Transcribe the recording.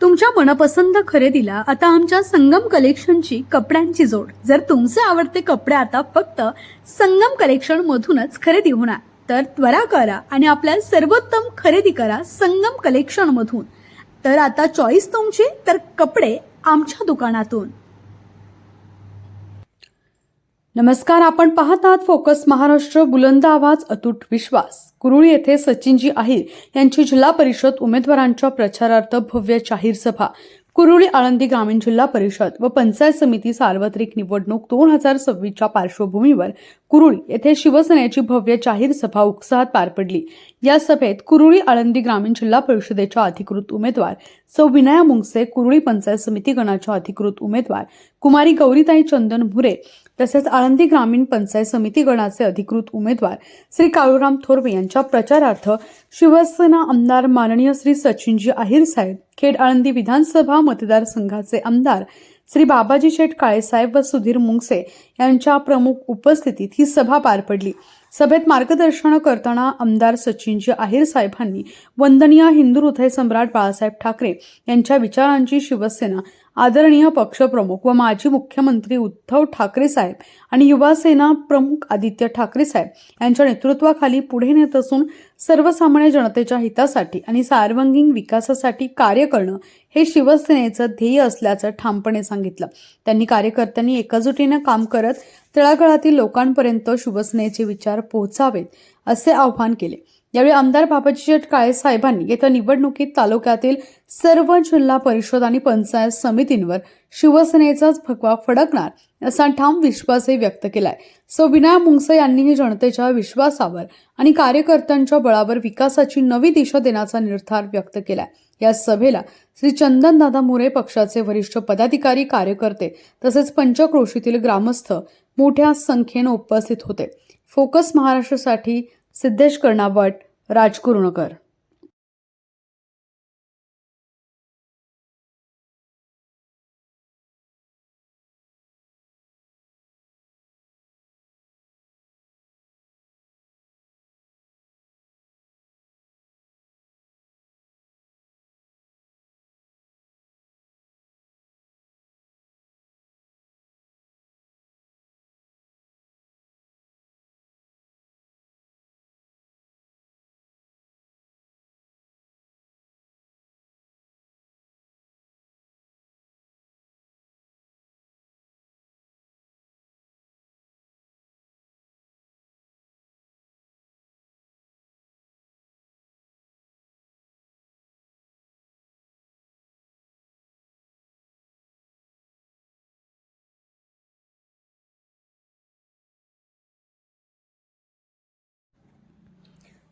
तुमच्या मनपसंत खरेदीला आता आमच्या संगम कलेक्शनची कपड्यांची जोड. जर तुमचे आवडते कपडे आता फक्त संगम कलेक्शन मधूनच खरेदी होणार तर त्वरा करा आणि आपल्या सर्वोत्तम खरेदी करा संगम कलेक्शन मधून. तर आता चॉईस तुमची तर कपडे आमच्या दुकानातून. नमस्कार आपण पाहत आहात फोकस महाराष्ट्र बुलंद आवाज अतूट विश्वास. कुरुळी येथे सचिनजी आहिर यांची जिल्हा परिषद उमेदवारांच्या प्रचारार्थ भव्य जाहीर सभा. कुरुळी आळंदी ग्रामीण जिल्हा परिषद व पंचायत समिती सार्वत्रिक निवडणूक दोन हजार सव्वीसच्या पार्श्वभूमीवर कुरुळी येथे शिवसेनेची भव्य जाहीर सभा उत्साहात पार पडली. या सभेत कुरुळी आळंदी ग्रामीण जिल्हा परिषदेच्या अधिकृत उमेदवार सौ विनया मुंगसे कुरुळी पंचायत समिती गणाच्या अधिकृत उमेदवार कुमारी गौरीताई चंदन भुरे तसेच आळंदी ग्रामीण पंचायत समिती गणाचे अधिकृत उमेदवार श्री काळूराम थोरवे यांच्या प्रचारार्थ शिवसेना आमदार माननीय श्री सचिनजी आहिर साहेब खेड आळंदी विधानसभा मतदारसंघाचे आमदार श्री बाबाजी शेठ काळेसाहेब व सुधीर मुंगसे यांच्या प्रमुख उपस्थितीत ही सभा पार पडली. सभेत मार्गदर्शन करताना आमदार सचिनजी आहिर साहेबांनी वंदनीय हिंदू हृदय सम्राट बाळासाहेब ठाकरे यांच्या विचारांची शिवसेना आदरणीय पक्षप्रमुख व माजी मुख्यमंत्री उद्धव ठाकरे साहेब आणि युवासेना प्रमुख आदित्य ठाकरे साहेब यांच्या नेतृत्वाखाली पुढे नेत असून सर्वसामान्य जनतेच्या हितासाठी आणि सार्वांगीण विकासासाठी कार्य करणं हे शिवसेनेचं ध्येय असल्याचं ठामपणे सांगितलं. त्यांनी कार्यकर्त्यांनी एकजुटीनं काम करत तळागाळातील लोकांपर्यंत शिवसेनेचे विचार पोहोचावेत असे आवाहन केले. यावेळी आमदार बाबाजी काळे साहेबांनी येत्या निवडणुकीत तालुक्यातील सर्व जिल्हा परिषद आणि पंचायत समितींवर शिवसेनेचाच भगवा फडकणार असा ठाम विश्वासही व्यक्त केलाय. सो विनायक मुंगसे यांनीही जनतेच्या विश्वासावर आणि कार्यकर्त्यांच्या बळावर विकासाची नवी दिशा देण्याचा निर्धार व्यक्त केलाय. या सभेला श्री चंदनदादा मोरे पक्षाचे वरिष्ठ पदाधिकारी कार्यकर्ते तसेच पंचक्रोशीतील ग्रामस्थ मोठ्या संख्येनं उपस्थित होते. फोकस महाराष्ट्रासाठी सिद्धेश कर्णावट राजकुरुणकर